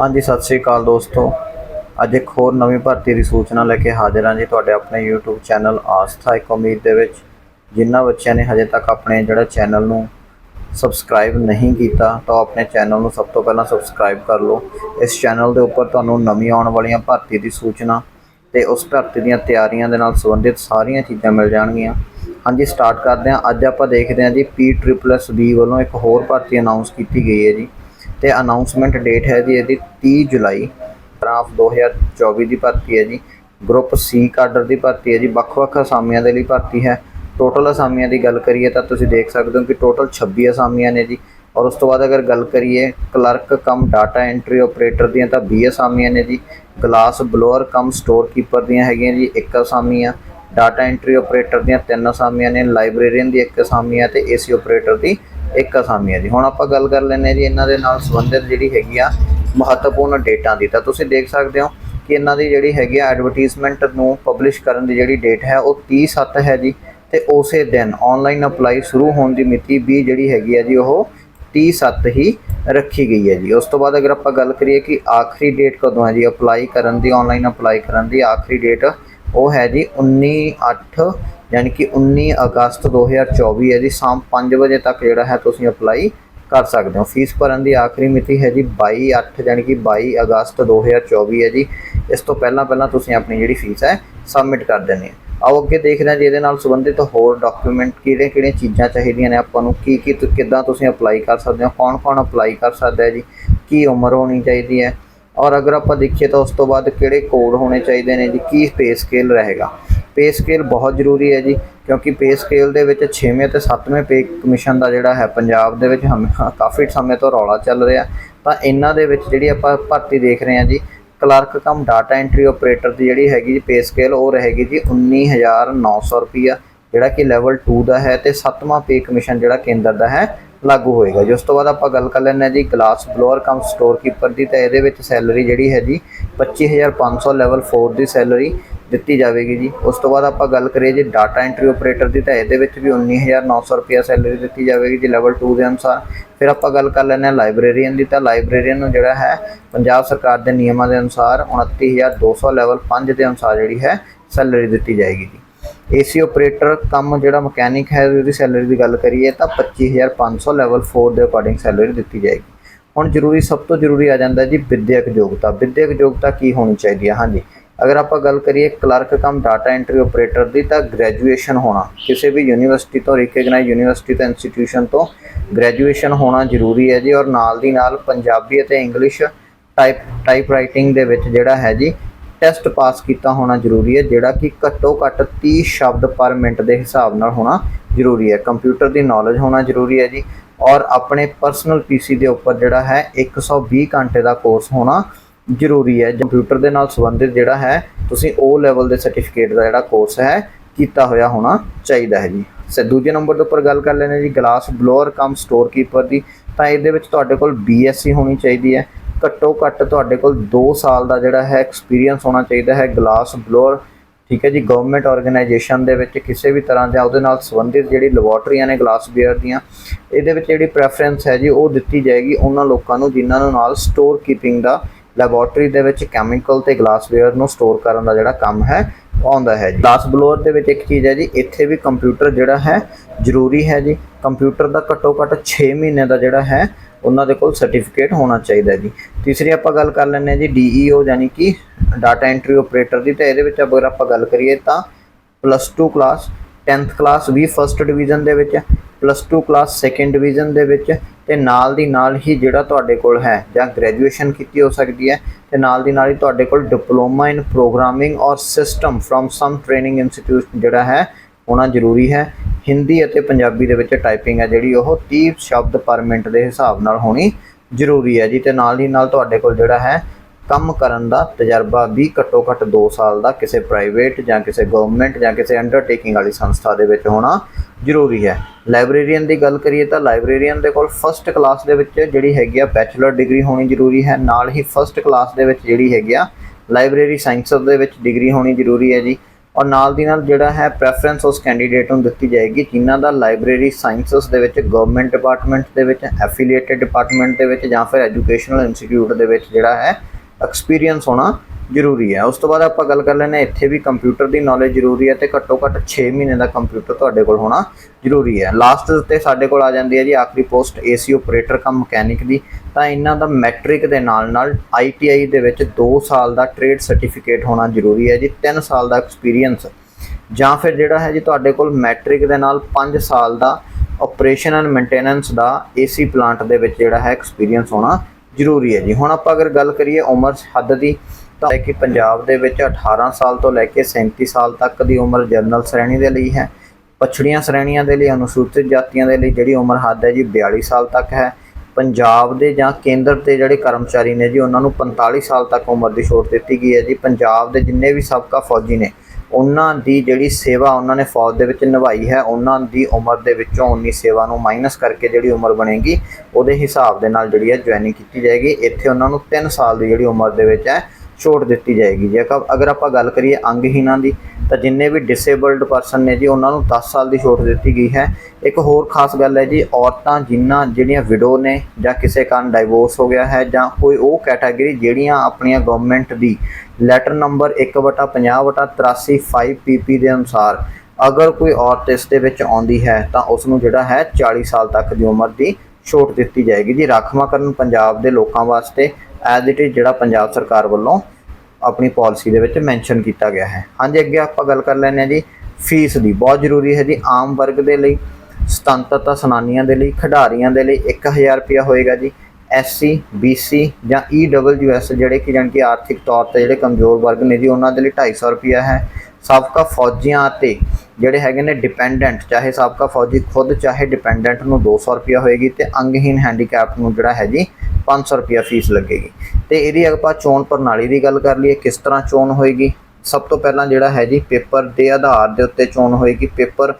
ਹਾਂਜੀ, ਸਤਿ ਸ੍ਰੀ ਅਕਾਲ ਦੋਸਤੋ। ਅੱਜ ਇੱਕ ਹੋਰ ਨਵੀਂ ਭਰਤੀ ਦੀ ਸੂਚਨਾ ਲੈ ਕੇ ਹਾਜ਼ਰ ਹਾਂ ਜੀ ਤੁਹਾਡੇ ਆਪਣੇ YouTube ਚੈਨਲ ਆਸਥਾ ਇੱਕ ਉਮੀਦ ਦੇ ਵਿੱਚ। ਜਿਨ੍ਹਾਂ ਬੱਚਿਆਂ ਨੇ ਹਜੇ ਤੱਕ ਆਪਣੇ ਜਿਹੜਾ ਚੈਨਲ ਨੂੰ ਸਬਸਕ੍ਰਾਈਬ ਨਹੀਂ ਕੀਤਾ, ਤਾਂ ਉਹ ਆਪਣੇ ਚੈਨਲ ਨੂੰ ਸਭ ਤੋਂ ਪਹਿਲਾਂ ਸਬਸਕ੍ਰਾਈਬ ਕਰ ਲਓ। ਇਸ ਚੈਨਲ ਦੇ ਉੱਪਰ ਤੁਹਾਨੂੰ ਨਵੀਂ ਆਉਣ ਵਾਲੀਆਂ ਭਰਤੀ ਦੀ ਸੂਚਨਾ ਤੇ ਉਸ ਭਰਤੀ ਦੀਆਂ ਤਿਆਰੀਆਂ ਦੇ ਨਾਲ ਸੰਬੰਧਿਤ ਸਾਰੀਆਂ ਚੀਜ਼ਾਂ ਮਿਲ ਜਾਣਗੀਆਂ। ਹਾਂਜੀ, ਸਟਾਰਟ ਕਰਦੇ ਹਾਂ। ਅੱਜ ਆਪਾਂ ਦੇਖਦੇ ਹਾਂ ਜੀ ਪੀ ਟ੍ਰਿਪਲ ਐਸ ਬੀ ਵੱਲੋਂ ਇੱਕ ਹੋਰ ਭਰਤੀ ਅਨਾਉਂਸ ਕੀਤੀ ਗਈ ਹੈ ਜੀ। ਤੇ ਅਨਾਉਂਸਮੈਂਟ ਡੇਟ ਹੈ ਜੀ ਇਹਦੀ 30 ਜੁਲਾਈ ਆਫ 2024 ਦੀ ਭਰਤੀ ਹੈ ਜੀ। ਗਰੁੱਪ ਸੀ ਕਾਡਰ ਦੀ ਭਰਤੀ ਹੈ ਜੀ, ਵੱਖ-ਵੱਖ ਅਸਾਮੀਆਂ ਦੇ ਲਈ ਭਰਤੀ ਹੈ। ਟੋਟਲ ਅਸਾਮੀਆਂ ਦੀ ਗੱਲ ਕਰੀਏ ਤਾਂ ਤੁਸੀਂ ਦੇਖ ਸਕਦੇ ਹੋ ਕਿ ਟੋਟਲ 26 ਅਸਾਮੀਆਂ ਨੇ ਜੀ। ਔਰ ਉਸ ਤੋਂ ਬਾਅਦ ਅਗਰ ਗੱਲ ਕਰੀਏ clerk cum data entry operator ਦੀਆਂ ਤਾਂ 20 ਅਸਾਮੀਆਂ ਨੇ ਜੀ। Glass blower cum store keeper ਦੀਆਂ ਹੈਗੀਆਂ ਜੀ, ਇੱਕ ਅਸਾਮੀਆਂ। ਡਾਟਾ ਐਂਟਰੀ ਆਪਰੇਟਰ ਦੀਆਂ ਤਿੰਨ ਅਸਾਮੀਆਂ ਨੇ। ਲਾਇਬ੍ਰੇਰੀਅਨ ਦੀ ਇੱਕ ਅਸਾਮੀ ਆ ਤੇ ਏਸੀ ਆਪਰੇਟਰ ਦੀ ਇੱਕ ਅਸਾਮੀ ਆ ਜੀ। ਹੁਣ ਆਪਾਂ ਗੱਲ ਕਰ ਲੈਂਦੇ ਹਾਂ ਜੀ, ਇਹਨਾਂ ਦੇ ਨਾਲ ਸੰਬੰਧਿਤ ਜਿਹੜੀ ਹੈਗੀ ਆ ਮਹੱਤਵਪੂਰਨ ਡੇਟਾਂ ਦੀ। ਤਾਂ ਤੁਸੀਂ ਦੇਖ ਸਕਦੇ ਹੋ ਕਿ ਇਹਨਾਂ ਦੀ ਜਿਹੜੀ ਹੈਗੀ ਆ ਐਡਵਰਟਾਈਜ਼ਮੈਂਟ ਨੂੰ ਪਬਲਿਸ਼ ਕਰਨ ਦੀ ਜਿਹੜੀ ਡੇਟ ਹੈ, ਉਹ 30 7 ਹੈ ਜੀ। ਤੇ ਉਸੇ ਦਿਨ ਆਨਲਾਈਨ ਅਪਲਾਈ ਸ਼ੁਰੂ ਹੋਣ ਦੀ ਮਿਤੀ ਵੀ ਜਿਹੜੀ ਹੈਗੀ ਆ ਜੀ, ਉਹ 30 7 ਹੀ ਰੱਖੀ ਗਈ ਹੈ ਜੀ। ਉਸ ਤੋਂ ਬਾਅਦ ਅਗਰ ਆਪਾਂ ਗੱਲ ਕਰੀਏ ਕਿ ਆਖਰੀ ਡੇਟ ਕਦੋਂ ਹੈ ਜੀ ਅਪਲਾਈ ਕਰਨ ਦੀ ਆਨਲਾਈਨ ਅਪਲਾਈ ਕਰਨ ਦੀ ਆਖਰੀ ਡੇਟ ਉਹ ਹੈ ਜੀ 19 8 ਯਾਨੀ ਕਿ 19 ਅਗਸਤ 2024 ਹੈ ਜੀ ਸ਼ਾਮ 5 ਵਜੇ ਤੱਕ ਜਿਹੜਾ ਹੈ ਤੁਸੀਂ ਅਪਲਾਈ ਕਰ ਸਕਦੇ ਹੋ ਫੀਸ ਭਰਨ ਦੀ ਆਖਰੀ ਮਿਤੀ ਹੈ ਜੀ 22 8 ਯਾਨੀ ਕਿ 22 ਅਗਸਤ 2024 ਹੈ ਜੀ ਇਸ ਤੋਂ ਪਹਿਲਾਂ ਪਹਿਲਾਂ ਤੁਸੀਂ ਆਪਣੀ ਜਿਹੜੀ ਫੀਸ ਹੈ ਸਬਮਿਟ ਕਰ ਦੇਣੀ ਹੈ ਆਓ ਅੱਗੇ ਦੇਖਦੇ ਹਾਂ ਜੀ ਇਹਦੇ ਨਾਲ ਸੰਬੰਧਿਤ ਹੋਰ ਡਾਕੂਮੈਂਟ ਕਿਹੜੇ ਕਿਹੜੀਆਂ ਚੀਜ਼ਾਂ ਚਾਹੀਦੀਆਂ ਨੇ ਆਪਾਂ ਨੂੰ ਕੀ ਕੀ ਤੁ- ਕਿੱਦਾਂ ਤੁਸੀਂ ਅਪਲਾਈ ਕਰ ਸਕਦੇ ਹੋ ਕੌਣ ਕੌਣ ਅਪਲਾਈ ਕਰ ਸਕਦਾ ਹੈ ਜੀ ਕੀ ਉਮਰ ਹੋਣੀ ਚਾਹੀਦੀ ਹੈ ਔਰ ਅਗਰ ਆਪਾਂ ਦੇਖੀਏ ਤਾਂ ਉਸ ਤੋਂ ਬਾਅਦ ਕਿਹੜੇ ਕੋਡ ਹੋਣੇ ਚਾਹੀਦੇ ਨੇ ਜੀ ਕੀ ਪੇ ਸਕੇਲ ਰਹੇਗਾ ਪੇ ਸਕੇਲ ਬਹੁਤ ਜ਼ਰੂਰੀ ਹੈ ਜੀ, ਕਿਉਂਕਿ ਪੇ ਸਕੇਲ ਦੇ ਵਿੱਚ 6ਵੇਂ ਅਤੇ 7ਵੇਂ ਪੇ ਕਮਿਸ਼ਨ ਦਾ ਜਿਹੜਾ ਹੈ, ਪੰਜਾਬ ਦੇ ਵਿੱਚ ਹਮ ਕਾਫੀ ਸਮੇਂ ਤੋਂ ਰੌਲਾ ਚੱਲ ਰਿਹਾ। ਤਾਂ ਇਹਨਾਂ ਦੇ ਵਿੱਚ ਜਿਹੜੀ ਆਪਾਂ ਭਰਤੀ ਦੇਖ ਰਹੇ ਹਾਂ ਜੀ, clerk cum data entry operator ਦੀ ਜਿਹੜੀ ਹੈਗੀ ਜੀ ਪੇ ਸਕੇਲ, ਉਹ ਰਹੇਗੀ ਜੀ 19900 ਰੁਪਿਆ ਜਿਹੜਾ ਕਿ ਲੈਵਲ 2 ਦਾ ਹੈ ਤੇ 7ਵਾਂ ਪੇ ਕਮਿਸ਼ਨ ਜਿਹੜਾ ਕੇਂਦਰ ਦਾ ਹੈ ਲਾਗੂ ਹੋਏਗਾ ਜੀ। ਉਸ ਤੋਂ ਬਾਅਦ ਆਪਾਂ ਗੱਲ ਕਰ ਲੈਂਦੇ ਹਾਂ ਜੀ glass blower cum store keeper ਦੀ। ਤਾਂ ਇਹਦੇ ਵਿੱਚ ਸੈਲਰੀ ਜਿਹੜੀ ਹੈ ਜੀ 25500 ਲੈਵਲ 4 ਦੀ ਸੈਲਰੀ ਦਿੱਤੀ ਜਾਵੇਗੀ ਜੀ। ਉਸ ਤੋਂ ਬਾਅਦ ਆਪਾਂ ਗੱਲ ਕਰੀਏ ਜੀ ਡਾਟਾ ਐਂਟਰੀ ਆਪਰੇਟਰ ਦੀ, ਤਾਂ ਇਹਦੇ ਵਿੱਚ ਵੀ 19900 ਰੁਪਿਆ ਸੈਲਰੀ ਦਿੱਤੀ ਜਾਵੇਗੀ ਜੀ ਲੈਵਲ 2 ਦੇ ਅਨੁਸਾਰ। ਫਿਰ ਆਪਾਂ ਗੱਲ ਕਰ ਲੈਂਦੇ ਹਾਂ ਲਾਇਬ੍ਰੇਰੀਅਨ ਦੀ। ਤਾਂ ਲਾਇਬ੍ਰੇਰੀਅਨ ਨੂੰ ਜਿਹੜਾ ਹੈ, ਪੰਜਾਬ ਸਰਕਾਰ ਦੇ ਨਿਯਮਾਂ ਦੇ ਅਨੁਸਾਰ 29200 ਲੈਵਲ 5 ਦੇ ਅਨੁਸਾਰ ਜਿਹੜੀ ਹੈ ਸੈਲਰੀ ਦਿੱਤੀ ਜਾਏਗੀ ਜੀ। ਏਸੀ ਆਪਰੇਟਰ ਕੰਮ ਜਿਹੜਾ ਮਕੈਨਿਕ ਹੈ, ਉਹਦੀ ਸੈਲਰੀ ਦੀ ਗੱਲ ਕਰੀਏ ਤਾਂ 25500 ਲੈਵਲ 4 ਦੇ ਅਕੋਰਡਿੰਗ ਸੈਲਰੀ ਦਿੱਤੀ ਜਾਏਗੀ। ਹੁਣ ਜ਼ਰੂਰੀ, ਸਭ ਤੋਂ ਜ਼ਰੂਰੀ ਆ ਜਾਂਦਾ ਜੀ ਵਿਦਿਅਕ ਯੋਗਤਾ। ਵਿਦਿਅਕ ਯੋਗਤਾ ਕੀ ਹੋਣੀ ਚਾਹੀਦੀ ਹੈ ਹਾਂਜੀ, ਅਗਰ ਆਪਾਂ ਗੱਲ ਕਰੀਏ clerk cum data entry operator ਦੀ ਤਾਂ ਗ੍ਰੈਜੂਏਸ਼ਨ ਹੋਣਾ। ਕਿਸੇ ਵੀ ਯੂਨੀਵਰਸਿਟੀ ਤੋਂ ਰਿਕਗਨਾਈਜ਼ ਯੂਨੀਵਰਸਿਟੀ ਤੋਂ ਇੰਸਟੀਟਿਊਸ਼ਨ ਤੋਂ ਗ੍ਰੈਜੂਏਸ਼ਨ ਹੋਣਾ ਜ਼ਰੂਰੀ ਹੈ ਜੀ। ਔਰ ਨਾਲ ਦੀ ਨਾਲ ਪੰਜਾਬੀ ਅਤੇ ਇੰਗਲਿਸ਼ ਟਾਈਪ ਟਾਈਪ ਰਾਈਟਿੰਗ ਦੇ ਵਿੱਚ ਜਿਹੜਾ ਹੈ ਜੀ ਟੈਸਟ ਪਾਸ ਕੀਤਾ ਹੋਣਾ ਜ਼ਰੂਰੀ ਹੈ, ਜਿਹੜਾ ਕਿ ਘੱਟੋ ਘੱਟ 30 ਸ਼ਬਦ ਪਰ ਮਿੰਟ ਦੇ ਹਿਸਾਬ ਨਾਲ ਹੋਣਾ ਜ਼ਰੂਰੀ ਹੈ। ਕੰਪਿਊਟਰ ਦੀ ਨੌਲੇਜ ਹੋਣਾ ਜ਼ਰੂਰੀ ਹੈ ਜੀ। ਔਰ ਆਪਣੇ ਪਰਸਨਲ ਪੀਸੀ ਦੇ ਉੱਪਰ ਜਿਹੜਾ ਹੈ 120 ਘੰਟੇ ਦਾ ਕੋਰਸ ਹੋਣਾ ਜ਼ਰੂਰੀ ਹੈ। ਕੰਪਿਊਟਰ ਦੇ ਨਾਲ ਸੰਬੰਧਿਤ ਜਿਹੜਾ ਹੈ, ਤੁਸੀਂ ਉਹ ਲੈਵਲ ਦੇ ਸਰਟੀਫਿਕੇਟ ਦਾ ਜਿਹੜਾ ਕੋਰਸ ਹੈ, ਕੀਤਾ ਹੋਇਆ ਹੋਣਾ ਚਾਹੀਦਾ ਹੈ ਜੀ। ਸੇ ਦੂਜੇ ਨੰਬਰ ਦੇ ਉੱਪਰ ਗੱਲ ਕਰ ਲੈਣੇ ਜੀ। Glass blower cum store keeper ਦੀ, ਤਾਂ ਇਹਦੇ ਵਿੱਚ ਤੁਹਾਡੇ ਕੋਲ ਬੀਐਸਸੀ ਹੋਣੀ ਚਾਹੀਦੀ ਹੈ। ਘੱਟੋ ਘੱਟ ਤੁਹਾਡੇ ਕੋਲ 2 ਸਾਲ ਦਾ ਜਿਹੜਾ ਹੈ ਐਕਸਪੀਰੀਅੰਸ ਹੋਣਾ ਚਾਹੀਦਾ ਹੈ ਗਲਾਸ ਬਲੋਅਰ ਠੀਕ ਹੈ ਜੀ ਗਵਰਨਮੈਂਟ ਆਰਗੇਨਾਈਜੇਸ਼ਨ ਦੇ ਵਿੱਚ ਕਿਸੇ ਵੀ ਤਰ੍ਹਾਂ ਦਾ ਉਹਦੇ ਨਾਲ ਸੰਬੰਧਿਤ ਜਿਹੜੀ ਲੈਬੋਰਟਰੀਆਂ ਨੇ ਗਲਾਸ ਬੀਅਰ ਦੀਆਂ, ਇਹਦੇ ਵਿੱਚ ਜਿਹੜੀ ਪ੍ਰੈਫਰੈਂਸ ਹੈ ਜੀ, ਉਹ ਦਿੱਤੀ ਜਾਏਗੀ ਉਹਨਾਂ ਲੋਕਾਂ ਨੂੰ ਜਿਨ੍ਹਾਂ ਨੂੰ ਨਾਲ ਸਟੋਰ ਕੀਪਿੰਗ ਦਾ ਲੈਬੋਰਟਰੀ ਦੇ ਵਿੱਚ ਕੈਮੀਕਲ ਤੇ ਗਲਾਸਵੇਅਰ ਨੂੰ ਸਟੋਰ ਕਰਨ ਦਾ ਜਿਹੜਾ ਕੰਮ ਹੈ ਆਉਂਦਾ ਹੈ ਜੀ। ਗਲਾਸ ਬਲੋਅਰ ਦੇ ਵਿੱਚ ਇੱਕ ਚੀਜ਼ ਹੈ ਜੀ, ਇੱਥੇ ਵੀ ਕੰਪਿਊਟਰ ਜਿਹੜਾ ਹੈ ਜ਼ਰੂਰੀ ਹੈ ਜੀ। ਕੰਪਿਊਟਰ ਦਾ ਘੱਟੋ ਘੱਟ 6 ਮਹੀਨੇ ਦਾ ਜਿਹੜਾ ਹੈ ਉਹਨਾਂ ਦੇ ਕੋਲ ਸਰਟੀਫਿਕੇਟ ਹੋਣਾ ਚਾਹੀਦਾ ਜੀ। ਤੀਸਰੀ ਆਪਾਂ ਗੱਲ ਕਰ ਲੈਂਦੇ ਹਾਂ ਜੀ ਡੀਈਓ ਯਾਨੀ ਕਿ ਡਾਟਾ ਐਂਟਰੀ ਆਪਰੇਟਰ ਦੀ। ਤਾਂ ਇਹਦੇ ਵਿੱਚ ਅਗਰ ਆਪਾਂ ਗੱਲ ਕਰੀਏ ਤਾਂ ਪਲੱਸ 2 ਕਲਾਸ 10th ਕਲਾਸ ਵੀ ਫਸਟ ਡਿਵੀਜ਼ਨ ਦੇ ਵਿੱਚ ਪਲੱਸ 2 ਕਲਾਸ ਸੈਕੰਡ ਡਿਵੀਜ਼ਨ ਦੇ ਵਿੱਚ ਤੇ ਨਾਲ ਦੀ ਨਾਲ ਹੀ ਜਿਹੜਾ ਤੁਹਾਡੇ ਕੋਲ ਹੈ ਜਾਂ ਗ੍ਰੈਜੂਏਸ਼ਨ ਕੀਤੀ ਹੋ ਸਕਦੀ ਹੈ ਤੇ ਨਾਲ ਦੀ ਨਾਲ ਹੀ ਤੁਹਾਡੇ ਕੋਲ ਡਿਪਲੋਮਾ ਇਨ ਪ੍ਰੋਗਰਾਮਿੰਗ ਔਰ system firm some training institute ਜਿਹੜਾ ਹੈ ਹੋਣਾ ਜ਼ਰੂਰੀ ਹੈ। ਹਿੰਦੀ ਅਤੇ ਪੰਜਾਬੀ ਦੇ ਵਿੱਚ ਟਾਈਪਿੰਗ ਹੈ ਜਿਹੜੀ ਉਹ 30 ਸ਼ਬਦ ਪਰ ਮਿੰਟ ਦੇ ਹਿਸਾਬ ਨਾਲ ਹੋਣੀ ਜ਼ਰੂਰੀ ਹੈ ਜੀ ਤੇ ਨਾਲ ਹੀ ਨਾਲ ਤੁਹਾਡੇ ਕੋਲ ਜਿਹੜਾ ਹੈ ਕੰਮ ਕਰਨ ਦਾ ਤਜਰਬਾ ਵੀ ਘੱਟੋ ਘੱਟ 2 ਸਾਲ ਦਾ ਕਿਸੇ ਪ੍ਰਾਈਵੇਟ ਜਾਂ ਕਿਸੇ ਗਵਰਨਮੈਂਟ ਜਾਂ ਕਿਸੇ ਅੰਡਰਟੇਕਿੰਗ ਵਾਲੀ ਸੰਸਥਾ ਦੇ ਵਿੱਚ ਹੋਣਾ ਜ਼ਰੂਰੀ ਹੈ। ਲਾਇਬ੍ਰੇਰੀਅਨ ਦੀ ਗੱਲ ਕਰੀਏ ਤਾਂ ਲਾਇਬ੍ਰੇਰੀਅਨ ਦੇ ਕੋਲ ਫਸਟ ਕਲਾਸ ਦੇ ਵਿੱਚ ਜਿਹੜੀ ਹੈਗੀ ਆ ਬੈਚਲਰ ਡਿਗਰੀ ਹੋਣੀ ਜ਼ਰੂਰੀ ਹੈ, ਨਾਲ ਹੀ ਫਸਟ ਕਲਾਸ ਦੇ ਵਿੱਚ ਜਿਹੜੀ ਹੈਗੀ ਆ ਲਾਇਬ੍ਰੇਰੀ ਸਾਇੰਸਸ ਦੇ ਵਿੱਚ ਡਿਗਰੀ ਹੋਣੀ ਜ਼ਰੂਰੀ ਹੈ ਜੀ। ਔਰ ਨਾਲ ਦੀ ਨਾਲ ਜਿਹੜਾ ਹੈ ਪ੍ਰੈਫਰੈਂਸ ਉਸ ਕੈਂਡੀਡੇਟ ਨੂੰ ਦਿੱਤੀ ਜਾਏਗੀ, ਜਿਨ੍ਹਾਂ ਦਾ ਲਾਇਬ੍ਰੇਰੀ ਸਾਇੰਸਸ ਦੇ ਵਿੱਚ ਗਵਰਨਮੈਂਟ ਡਿਪਾਰਟਮੈਂਟ ਦੇ ਵਿੱਚ ਐਫੀਲੀਏਟਡ ਡਿਪਾਰਟਮੈਂਟ ਦੇ ਵਿੱਚ ਜਾਂ ਫਿਰ ਐਜੂਕੇਸ਼ਨਲ ਇੰਸਟੀਚਿਊਟ ਦੇ ਵਿੱਚ ਜਿਹੜਾ ਹੈ ਐਕਸਪੀਰੀਅੰਸ ਹੋਣਾ ਜ਼ਰੂਰੀ ਹੈ। ਉਸ ਤੋਂ ਬਾਅਦ ਆਪਾਂ ਗੱਲ ਕਰ ਲੈਂਦੇ ਹਾਂ, ਇੱਥੇ ਵੀ ਕੰਪਿਊਟਰ ਦੀ ਨੌਲੇਜ ਜ਼ਰੂਰੀ ਹੈ ਤੇ ਘੱਟੋ ਘੱਟ 6 ਮਹੀਨੇ ਦਾ ਕੰਪਿਊਟਰ ਤੁਹਾਡੇ ਕੋਲ ਹੋਣਾ ਜ਼ਰੂਰੀ ਹੈ। ਲਾਸਟ ਤੇ ਸਾਡੇ ਕੋਲ ਆ ਜਾਂਦੀ ਹੈ ਜੀ ਆਖਰੀ post AC operator cum mechanic ਦੀ। ਤਾਂ ਇਹਨਾਂ ਦਾ ਮੈਟ੍ਰਿਕ ਦੇ ਨਾਲ ਨਾਲ ਆਈਟੀਆਈ ਦੇ ਵਿੱਚ 2 ਸਾਲ ਦਾ ਟ੍ਰੇਡ ਸਰਟੀਫਿਕੇਟ ਹੋਣਾ ਜ਼ਰੂਰੀ ਹੈ ਜੀ 3 ਸਾਲ ਦਾ ਐਕਸਪੀਰੀਅੰਸ ਜਾਂ ਫਿਰ ਜਿਹੜਾ ਹੈ ਜੀ ਤੁਹਾਡੇ ਕੋਲ ਮੈਟ੍ਰਿਕ ਦੇ ਨਾਲ 5 ਸਾਲ ਦਾ ਆਪਰੇਸ਼ਨ ਐਂਡ ਮੇਨਟੇਨੈਂਸ ਦਾ ਏਸੀ ਪਲਾਂਟ ਦੇ ਵਿੱਚ ਜਿਹੜਾ ਹੈ ਐਕਸਪੀਰੀਅੰਸ ਹੋਣਾ ਜ਼ਰੂਰੀ ਹੈ ਜੀ। ਹੁਣ ਆਪਾਂ ਅਗਰ ਗੱਲ ਕਰੀਏ ਉਮਰ ਹੱਦ ਦੀ, ਤਾਂ ਕਿ ਪੰਜਾਬ ਦੇ ਵਿੱਚ 18 ਸਾਲ ਤੋਂ ਲੈ ਕੇ 37 ਸਾਲ ਤੱਕ ਦੀ ਉਮਰ ਜਨਰਲ ਸ਼੍ਰੇਣੀ ਦੇ ਲਈ ਹੈ। ਪਛੜੀਆਂ ਸ਼੍ਰੇਣੀਆਂ ਦੇ ਲਈ, ਅਨੁਸੂਚਿਤ ਜਾਤੀਆਂ ਦੇ ਲਈ ਜਿਹੜੀ ਉਮਰ ਹੱਦ ਹੈ ਜੀ 42 ਸਾਲ ਤੱਕ ਹੈ। ਪੰਜਾਬ ਦੇ ਜਾਂ ਕੇਂਦਰ ਤੇ ਜਿਹੜੇ ਕਰਮਚਾਰੀ ਨੇ ਜੀ, ਉਹਨਾਂ ਨੂੰ 45 ਸਾਲ ਤੱਕ ਉਮਰ ਦੀ ਛੋਟ ਦਿੱਤੀ ਗਈ ਹੈ ਜੀ। ਪੰਜਾਬ ਦੇ ਜਿੰਨੇ ਵੀ ਸਾਬਕਾ ਫੌਜੀ ਨੇ ਉਹਨਾਂ ਦੀ ਜਿਹੜੀ ਸੇਵਾ ਉਹਨਾਂ ਨੇ ਫੌਜ ਦੇ ਵਿੱਚ ਨਿਭਾਈ ਹੈ, ਉਹਨਾਂ ਦੀ ਉਮਰ ਦੇ ਵਿੱਚੋਂ ਉਨੀ ਸੇਵਾ ਨੂੰ ਮਾਈਨਸ ਕਰਕੇ ਜਿਹੜੀ ਉਮਰ ਬਣੇਗੀ, ਉਹਦੇ ਹਿਸਾਬ ਦੇ ਨਾਲ ਜਿਹੜੀ ਹੈ ਜੁਆਇਨਿੰਗ ਕੀਤੀ ਜਾਏਗੀ। ਇੱਥੇ ਉਹਨਾਂ ਨੂੰ 3 ਸਾਲ ਦੀ ਜਿਹੜੀ ਉਮਰ ਦੇ ਵਿੱਚ ਹੈ, ਛੋਟ ਦਿੱਤੀ ਜਾਏਗੀ। ਜੇਕਰ ਅਗਰ ਆਪਾਂ ਗੱਲ ਕਰੀਏ ਅੰਗਹੀਣਾਂ ਦੀ ਤਾਂ ਜਿੰਨੇ ਵੀ ਡਿਸੇਬਲਡ ਪਰਸਨ ਨੇ ਜੀ, ਉਹਨਾਂ ਨੂੰ 10 ਸਾਲ ਦੀ ਛੋਟ ਦਿੱਤੀ ਗਈ ਹੈ। ਇੱਕ ਹੋਰ ਖਾਸ ਗੱਲ ਹੈ ਜੀ, ਔਰਤਾਂ ਜਿਨ੍ਹਾਂ ਜਿਹੜੀਆਂ ਵਿਡੋ ਨੇ ਜਾਂ ਕਿਸੇ ਕਾਰਨ ਡਾਈਵੋਰਸ ਹੋ ਗਿਆ ਹੈ ਜਾਂ ਕੋਈ ਉਹ ਕੈਟਾਗਰੀ ਜਿਹੜੀਆਂ ਆਪਣੀਆਂ ਗਵਰਨਮੈਂਟ ਦੀ ਲੈਟਰ ਨੰਬਰ 1/50/83 5 ਪੀਪੀ ਦੇ ਅਨੁਸਾਰ ਅਗਰ ਕੋਈ ਔਰਤ ਇਸ ਦੇ ਵਿੱਚ ਆਉਂਦੀ ਹੈ, ਤਾਂ ਉਸ ਨੂੰ ਜਿਹੜਾ ਹੈ 40 ਸਾਲ ਤੱਕ ਦੀ ਉਮਰ ਦੀ ਛੋਟ ਦਿੱਤੀ ਜਾਏਗੀ। ਜੀ, ਰਾਖਵਾਂਕਰਨ ਪੰਜਾਬ ਦੇ ਲੋਕਾਂ ਵਾਸਤੇ ਐਜ਼ ਇਟ ਇਜ਼ ਜਿਹੜਾ ਪੰਜਾਬ ਸਰਕਾਰ ਵੱਲੋਂ ਆਪਣੀ ਪਾਲਿਸੀ ਦੇ ਵਿੱਚ ਮੈਂਸ਼ਨ ਕੀਤਾ ਗਿਆ ਹੈ। ਹਾਂਜੀ, ਅੱਗੇ ਆਪਾਂ ਗੱਲ ਕਰ ਲੈਂਦੇ ਹਾਂ ਜੀ, ਫੀਸ ਦੀ। ਬਹੁਤ ਜ਼ਰੂਰੀ ਹੈ ਜੀ, ਆਮ ਵਰਗ ਦੇ ਲਈ, ਸੁਤੰਤਰਤਾ ਸੈਨਾਨੀਆਂ ਦੇ ਲਈ, ਖਿਡਾਰੀਆਂ ਦੇ ਲਈ 1000 ਰੁਪਇਆ ਹੋਏਗਾ ਜੀ ਐਸਸੀ ਬੀਸੀ ਜਾਂ ਈਡਬਲਯੂਐਸ ਜਿਹੜੇ ਕਿ ਜਾਣੀ ਕਿ ਆਰਥਿਕ ਤੌਰ ਤੇ ਜਿਹੜੇ ਕਮਜ਼ੋਰ ਵਰਗ ਨੇ ਜੀ, ਉਹਨਾਂ ਦੇ ਲਈ 250 ਰੁਪਇਆ ਹੈ। ਸਾਬਕਾ ਫੌਜੀਆਂ ਅਤੇ ਜਿਹੜੇ ਹੈਗੇ ਨੇ ਡਿਪੈਂਡੈਂਟ, ਚਾਹੇ ਸਾਬਕਾ ਫੌਜੀ ਖੁਦ, ਚਾਹੇ ਡਿਪੈਂਡੈਂਟ ਨੂੰ 200 ਰੁਪਇਆ ਹੋਏਗੀ ਤੇ ਅੰਗਹੀਨ ਹੈਂਡੀਕੈਪ ਨੂੰ ਜਿਹੜਾ ਹੈ ਜੀ 500 ਰੁਪਇਆ ਫੀਸ ਲੱਗੇਗੀ। ਤੇ ਇਹਦੀ ਆਪਾਂ ਚੋਣ ਪ੍ਰਣਾਲੀ ਦੀ ਗੱਲ ਕਰ ਲਈਏ, ਕਿਸ ਤਰ੍ਹਾਂ ਚੋਣ ਹੋਏਗੀ? ਸਭ ਤੋਂ ਪਹਿਲਾਂ ਜਿਹੜਾ ਹੈ ਜੀ, ਪੇਪਰ ਦੇ ਆਧਾਰ ਦੇ ਉੱਤੇ ਚੋਣ ਹੋਏਗੀ। ਪੇਪਰ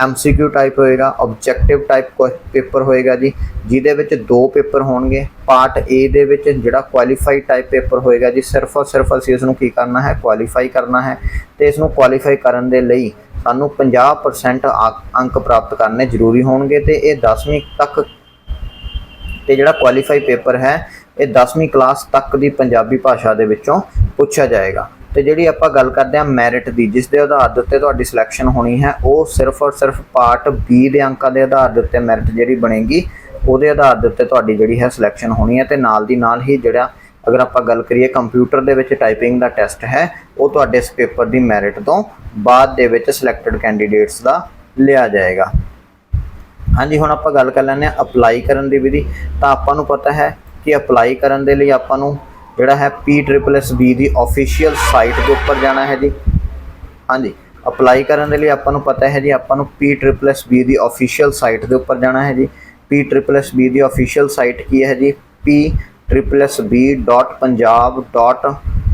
ਐਮਸੀਕਿਊ ਟਾਈਪ ਹੋਏਗਾ ਆਬਜੈਕਟਿਵ ਟਾਈਪ ਪੇਪਰ ਹੋਏਗਾ ਜੀ, ਜਿਹਦੇ ਵਿੱਚ ਦੋ ਪੇਪਰ ਹੋਣਗੇ। ਪਾਰਟ ਏ ਦੇ ਵਿੱਚ ਜਿਹੜਾ ਕੁਆਲੀਫਾਈ ਟਾਈਪ ਪੇਪਰ ਹੋਏਗਾ ਜੀ, ਸਿਰਫ ਔਰ ਸਿਰਫ ਅਸੀਂ ਇਸ ਨੂੰ ਕੀ ਕਰਨਾ ਹੈ ਕੁਆਲੀਫਾਈ ਕਰਨਾ ਹੈ। ਤੇ ਇਸ ਨੂੰ ਕੁਆਲੀਫਾਈ ਕਰਨ ਦੇ ਲਈ ਸਾਨੂੰ 50% ਅੰਕ ਪ੍ਰਾਪਤ ਕਰਨੇ ਜ਼ਰੂਰੀ ਹੋਣਗੇ ਤੇ ਇਹ 10ਵੀਂ ਤੱਕ ਤੇ ਜਿਹੜਾ ਕੁਆਲੀਫਾਈ ਪੇਪਰ ਹੈ, ਇਹ 10ਵੀਂ ਕਲਾਸ ਤੱਕ ਦੀ ਪੰਜਾਬੀ ਭਾਸ਼ਾ ਦੇ ਵਿੱਚੋਂ ਪੁੱਛਿਆ ਜਾਏਗਾ। ਤੇ ਜਿਹੜੀ ਆਪਾਂ ਗੱਲ ਕਰਦੇ ਹਾਂ ਮੈਰਿਟ ਦੀ, ਜਿਸ ਦੇ ਆਧਾਰ ਦੇ ਉੱਤੇ ਤੁਹਾਡੀ ਸਿਲੈਕਸ਼ਨ ਹੋਣੀ ਹੈ, ਉਹ ਸਿਰਫ ਔਰ ਸਿਰਫ ਪਾਰਟ ਬੀ ਦੇ ਅੰਕਾਂ ਦੇ ਆਧਾਰ ਦੇ ਉੱਤੇ ਮੈਰਿਟ ਜਿਹੜੀ ਬਣੇਗੀ, ਉਹਦੇ ਆਧਾਰ ਦੇ ਉੱਤੇ ਤੁਹਾਡੀ ਜਿਹੜੀ ਹੈ ਸਿਲੈਕਸ਼ਨ ਹੋਣੀ ਹੈ ਤੇ ਨਾਲ ਦੀ ਨਾਲ ਹੀ ਜਿਹੜਾ ਅਗਰ ਆਪਾਂ ਗੱਲ ਕਰੀਏ ਕੰਪਿਊਟਰ ਦੇ ਵਿੱਚ ਟਾਈਪਿੰਗ ਦਾ ਟੈਸਟ ਹੈ, ਉਹ ਤੁਹਾਡੇ ਇਸ ਪੇਪਰ ਦੀ ਮੈਰਿਟ ਤੋਂ ਬਾਅਦ ਦੇ ਵਿੱਚ ਸਿਲੈਕਟਡ ਕੈਂਡੀਡੇਟਸ ਦਾ ਲਿਆ ਜਾਏਗਾ। ਹਾਂਜੀ, ਹੁਣ ਆਪਾਂ ਗੱਲ ਕਰ ਲੈਂਦੇ ਹਾਂ ਅਪਲਾਈ ਕਰਨ ਦੀ ਵਿਧੀ। ਤਾਂ ਆਪਾਂ ਨੂੰ ਪਤਾ ਹੈ ਕਿ ਅਪਲਾਈ ਕਰਨ ਦੇ ਲਈ ਆਪਾਂ ਨੂੰ ਜਿਹੜਾ ਹੈ ਪੀ ਟ੍ਰਿਪਲ ਐੱਸ ਬੀ ਦੀ ਅਫੀਸ਼ੀਅਲ ਸਾਈਟ ਦੇ ਉੱਪਰ ਜਾਣਾ ਹੈ ਜੀ। ਹਾਂਜੀ ਅਪਲਾਈ ਕਰਨ ਦੇ ਲਈ ਆਪਾਂ ਨੂੰ ਪਤਾ ਹੈ ਜੀ, ਆਪਾਂ ਨੂੰ ਪੀ ਟ੍ਰਿਪਲ ਐੱਸ ਬੀ ਦੀ ਅਫੀਸ਼ੀਅਲ ਸਾਈਟ ਦੇ ਉੱਪਰ ਜਾਣਾ ਹੈ ਜੀ। ਪੀ ਟ੍ਰਿਪਲ ਐੱਸ ਬੀ ਦੀ ਅਫੀਸ਼ੀਅਲ ਸਾਈਟ ਕੀ ਹੈ ਜੀ?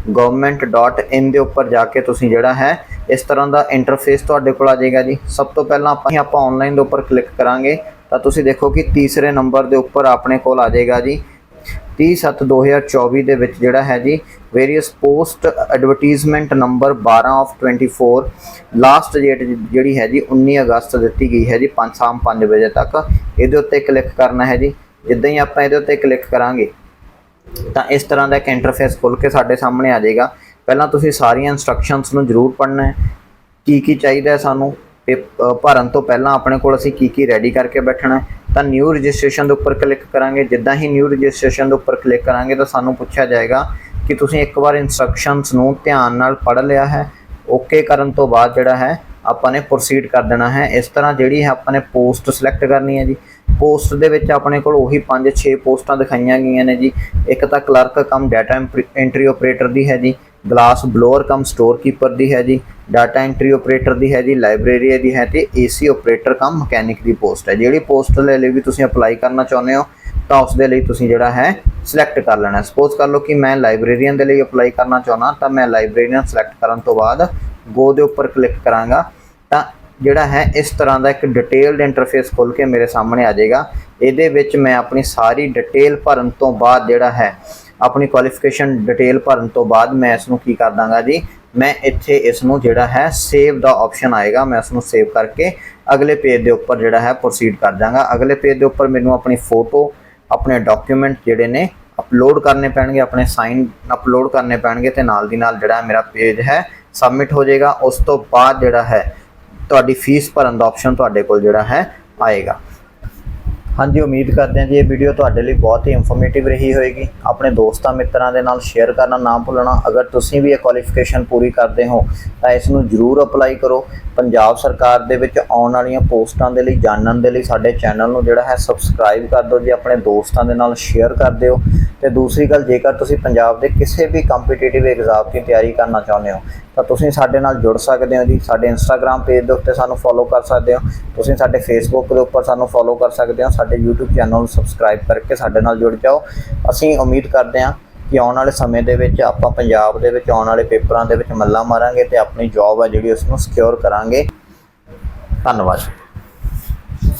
pSSB.punjab.government.in ਦੇ ਉੱਪਰ ਜਾ ਕੇ ਤੁਸੀਂ ਜਿਹੜਾ ਹੈ, ਇਸ ਤਰ੍ਹਾਂ ਦਾ ਇੰਟਰਫੇਸ ਤੁਹਾਡੇ ਕੋਲ ਆ ਜਾਏਗਾ ਜੀ। ਸਭ ਤੋਂ ਪਹਿਲਾਂ ਆਪਾਂ ਆਪਾਂ ਆਨਲਾਈਨ ਦੇ ਉੱਪਰ ਕਲਿੱਕ ਕਰਾਂਗੇ, ਤਾਂ ਤੁਸੀਂ ਦੇਖੋ ਕਿ ਤੀਸਰੇ ਨੰਬਰ ਦੇ ਉੱਪਰ ਆਪਣੇ ਕੋਲ ਆ ਜਾਏਗਾ ਜੀ। 30/7/2024 ਦੇ ਵਿੱਚ ਜਿਹੜਾ ਹੈ ਜੀ various post advertisement number 12 of 24 last date ਜਿਹੜੀ ਹੈ ਜੀ 19 ਅਗਸਤ ਦਿੱਤੀ ਗਈ ਹੈ ਜੀ 5 ਸ਼ਾਮ 5 ਵਜੇ ਤੱਕ। ਇਹਦੇ ਉੱਤੇ ਕਲਿੱਕ ਕਰਨਾ ਹੈ ਜੀ। ਜਿੱਦਾਂ ਹੀ ਆਪਾਂ ਇਹਦੇ ਉੱਤੇ ਕਲਿੱਕ ਕਰਾਂਗੇ ਤਾਂ ਇਸ ਤਰ੍ਹਾਂ ਦਾ ਇੱਕ ਇੰਟਰਫੇਸ ਖੁੱਲ ਕੇ ਸਾਡੇ ਸਾਹਮਣੇ ਆ ਜਾਏਗਾ। ਪਹਿਲਾਂ ਤੁਸੀਂ ਸਾਰੀਆਂ ਇਨਸਟਰਕਸ਼ਨਸ ਨੂੰ ਜ਼ਰੂਰ ਪੜ੍ਹਨਾ ਹੈ। ਕੀ ਕੀ ਚਾਹੀਦਾ ਹੈ ਸਾਨੂੰ? ਤੇ ਭਰਨ ਤੋਂ ਪਹਿਲਾਂ ਆਪਣੇ ਕੋਲ ਅਸੀਂ ਕੀ ਕੀ ਰੈਡੀ ਕਰਕੇ ਬੈਠਣਾ ਤਾਂ ਨਿਊ ਰਜਿਸਟ੍ਰੇਸ਼ਨ ਦੇ ਉੱਪਰ ਕਲਿੱਕ ਕਰਾਂਗੇ। ਜਿੱਦਾਂ ਹੀ ਨਿਊ ਰਜਿਸਟ੍ਰੇਸ਼ਨ ਦੇ ਉੱਪਰ ਕਲਿੱਕ ਕਰਾਂਗੇ ਤਾਂ ਸਾਨੂੰ ਪੁੱਛਿਆ ਜਾਏਗਾ ਕਿ ਤੁਸੀਂ ਇੱਕ ਵਾਰ ਇਨਸਟਰਕਸ਼ਨਸ ਨੂੰ ਧਿਆਨ ਨਾਲ ਪੜ੍ਹ ਲਿਆ ਹੈ। ਓਕੇ ਕਰਨ ਤੋਂ ਬਾਅਦ ਜਿਹੜਾ ਹੈ, ਆਪਾਂ ਨੇ ਪ੍ਰੋਸੀਡ ਕਰ ਦੇਣਾ ਹੈ। ਇਸ ਤਰ੍ਹਾਂ ਜਿਹੜੀ ਹੈ, ਆਪਾਂ ਨੇ ਪੋਸਟ ਸਿਲੈਕਟ ਕਰਨੀ ਹੈ ਜੀ। ਪੋਸਟ ਦੇ ਵਿੱਚ ਆਪਣੇ ਕੋਲ ਉਹੀ 5-6 ਪੋਸਟਾਂ ਦਿਖਾਈਆਂ ਗਈਆਂ ਨੇ ਜੀ। ਇੱਕ ਤਾਂ clerk cum data entry operator ਦੀ ਹੈ ਜੀ। Glass blower cum store keeper ਦੀ ਹੈ ਜੀ। ਡਾਟਾ ਐਂਟਰੀ ਆਪਰੇਟਰ ਦੀ ਹੈ ਜੀ ਲਾਇਬ੍ਰੇਰੀ ਦੀ ਹੈ ਤੇ ਏਸੀ ਆਪਰੇਟਰ ਕਮ ਮਕੈਨਿਕ ਦੀ ਪੋਸਟ ਹੈ। ਜਿਹੜੀ ਪੋਸਟ ਦੇ ਲਈ ਵੀ ਤੁਸੀਂ ਅਪਲਾਈ ਕਰਨਾ ਚਾਹੁੰਦੇ ਹੋ, ਤਾਂ ਉਸ ਦੇ ਲਈ ਤੁਸੀਂ ਜਿਹੜਾ ਹੈ ਸਿਲੈਕਟ ਕਰ ਲੈਣਾ। ਸਪੋਜ਼ ਕਰ ਲਓ ਕਿ ਮੈਂ ਲਾਇਬ੍ਰੇਰੀਅਨ ਦੇ ਲਈ ਅਪਲਾਈ ਕਰਨਾ ਚਾਹੁੰਦਾ, ਤਾਂ ਮੈਂ ਲਾਇਬ੍ਰੇਰੀਅਨ ਸਿਲੈਕਟ ਕਰਨ ਤੋਂ ਬਾਅਦ ਗੋ ਦੇ ਉੱਪਰ ਕਲਿੱਕ ਕਰਾਂਗਾ, ਤਾਂ ਜਿਹੜਾ ਹੈ, ਇਸ ਤਰ੍ਹਾਂ ਦਾ ਇੱਕ ਡਿਟੇਲਡ ਇੰਟਰਫੇਸ ਖੁੱਲ ਕੇ ਮੇਰੇ ਸਾਹਮਣੇ ਆ ਜਾਏਗਾ। ਇਹਦੇ ਵਿੱਚ ਮੈਂ ਆਪਣੀ ਸਾਰੀ ਡਿਟੇਲ ਭਰਨ ਤੋਂ ਬਾਅਦ ਜਿਹੜਾ ਹੈ, ਆਪਣੀ ਕੁਆਲੀਫਿਕੇਸ਼ਨ ਡਿਟੇਲ ਭਰਨ ਤੋਂ ਬਾਅਦ ਮੈਂ ਇਸ ਨੂੰ ਕੀ ਕਰ ਦਾਂਗਾ ਜੀ? ਮੈਂ ਇੱਥੇ ਇਸ ਨੂੰ ਜਿਹੜਾ ਹੈ ਸੇਵ ਦਾ ਆਪਸ਼ਨ ਆਏਗਾ। ਮੈਂ ਇਸ ਨੂੰ ਸੇਵ ਕਰਕੇ ਅਗਲੇ ਪੇਜ ਦੇ ਉੱਪਰ ਜਿਹੜਾ ਹੈ ਪ੍ਰੋਸੀਡ ਕਰ ਜਾਵਾਂਗਾ ਅਗਲੇ ਪੇਜ ਦੇ ਉੱਪਰ ਮੈਨੂੰ ਆਪਣੀ ਫੋਟੋ ਆਪਣੇ ਡਾਕੂਮੈਂਟ ਜਿਹੜੇ ਨੇ ਅਪਲੋਡ ਕਰਨੇ ਪੈਣਗੇ, ਆਪਣੇ ਸਾਈਨ ਅਪਲੋਡ ਕਰਨੇ ਪੈਣਗੇ ਤੇ ਨਾਲ ਦੀ ਨਾਲ ਜਿਹੜਾ ਮੇਰਾ ਪੇਜ ਹੈ ਸਬਮਿਟ ਹੋ ਜਾਏਗਾ। ਉਸ ਤੋਂ ਬਾਅਦ ਜਿਹੜਾ ਹੈ ਤੁਹਾਡੀ ਫੀਸ ਭਰਨ ਦਾ ਆਪਸ਼ਨ ਤੁਹਾਡੇ ਕੋਲ ਜਿਹੜਾ ਹੈ ਆਏਗਾ। ਹਾਂਜੀ, ਉਮੀਦ ਕਰਦੇ ਹਾਂ ਜੀ ਇਹ ਵੀਡੀਓ ਤੁਹਾਡੇ ਲਈ ਬਹੁਤ ਹੀ ਇਨਫੋਰਮੇਟਿਵ ਰਹੀ ਹੋਏਗੀ। ਆਪਣੇ ਦੋਸਤਾਂ, ਮਿੱਤਰਾਂ ਦੇ ਨਾਲ ਸ਼ੇਅਰ ਕਰਨਾ ਨਾ ਭੁੱਲਣਾ। ਅਗਰ ਤੁਸੀਂ ਵੀ ਇਹ ਕੁਆਲੀਫਿਕੇਸ਼ਨ ਪੂਰੀ ਕਰਦੇ ਹੋ, ਤਾਂ ਇਸ ਨੂੰ ਜਰੂਰ ਅਪਲਾਈ ਕਰੋ। ਪੰਜਾਬ ਸਰਕਾਰ ਦੇ ਵਿੱਚ ਆਉਣ ਵਾਲੀਆਂ ਪੋਸਟਾਂ ਦੇ ਲਈ, ਜਾਣਨ ਦੇ ਲਈ ਸਾਡੇ ਚੈਨਲ ਨੂੰ ਜਿਹੜਾ ਹੈ ਸਬਸਕ੍ਰਾਈਬ ਕਰ ਦਿਓ ਜੇ। ਆਪਣੇ ਦੋਸਤਾਂ ਦੇ ਨਾਲ ਸ਼ੇਅਰ ਕਰ ਦਿਓ। ਤੇ ਦੂਸਰੀ ਗੱਲ, ਜੇਕਰ ਤੁਸੀਂ ਪੰਜਾਬ ਦੇ ਕਿਸੇ ਵੀ ਕੰਪੀਟੀਟਿਵ ਐਗਜ਼ਾਮ ਦੀ ਤਿਆਰੀ ਕਰਨਾ ਚਾਹੁੰਦੇ ਹੋ ਤਾਂ ਤੁਸੀਂ ਸਾਡੇ ਨਾਲ ਜੁੜ ਸਕਦੇ ਹੋ ਜੀ। ਸਾਡੇ ਇੰਸਟਾਗ੍ਰam ਪੇਜ ਦੇ ਉੱਤੇ ਸਾਨੂੰ ਫੋਲੋ ਕਰ ਸਕਦੇ ਹੋ। ਤੁਸੀਂ ਸਾਡੇ ਫੇਸਬੁੱਕ ਦੇ ਉੱਪਰ ਸਾਨੂੰ ਫੋਲੋ ਕਰ ਸਕਦੇ ਹੋ। ਸਾਡੇ YouTube ਚੈਨਲ ਨੂੰ ਸਬਸਕ੍ਰਾਈਬ ਕਰਕੇ ਸਾਡੇ ਨਾਲ ਜੁੜ ਜਾਓ। ਅਸੀਂ ਉਮੀਦ ਕਰਦੇ ਹਾਂ ਕਿ ਆਉਣ ਵਾਲੇ ਸਮੇਂ ਦੇ ਵਿੱਚ ਆਪਾਂ ਪੰਜਾਬ ਦੇ ਵਿੱਚ ਆਉਣ ਵਾਲੇ ਪੇਪਰਾਂ ਦੇ ਵਿੱਚ ਮੱਲਾ ਮਾਰਾਂਗੇ ਤੇ ਆਪਣੀ ਜੌਬ ਹੈ ਜਿਹੜੀ ਉਸ ਨੂੰ ਸਿਕਿਉਰ ਕਰਾਂਗੇ। ਧੰਨਵਾਦ।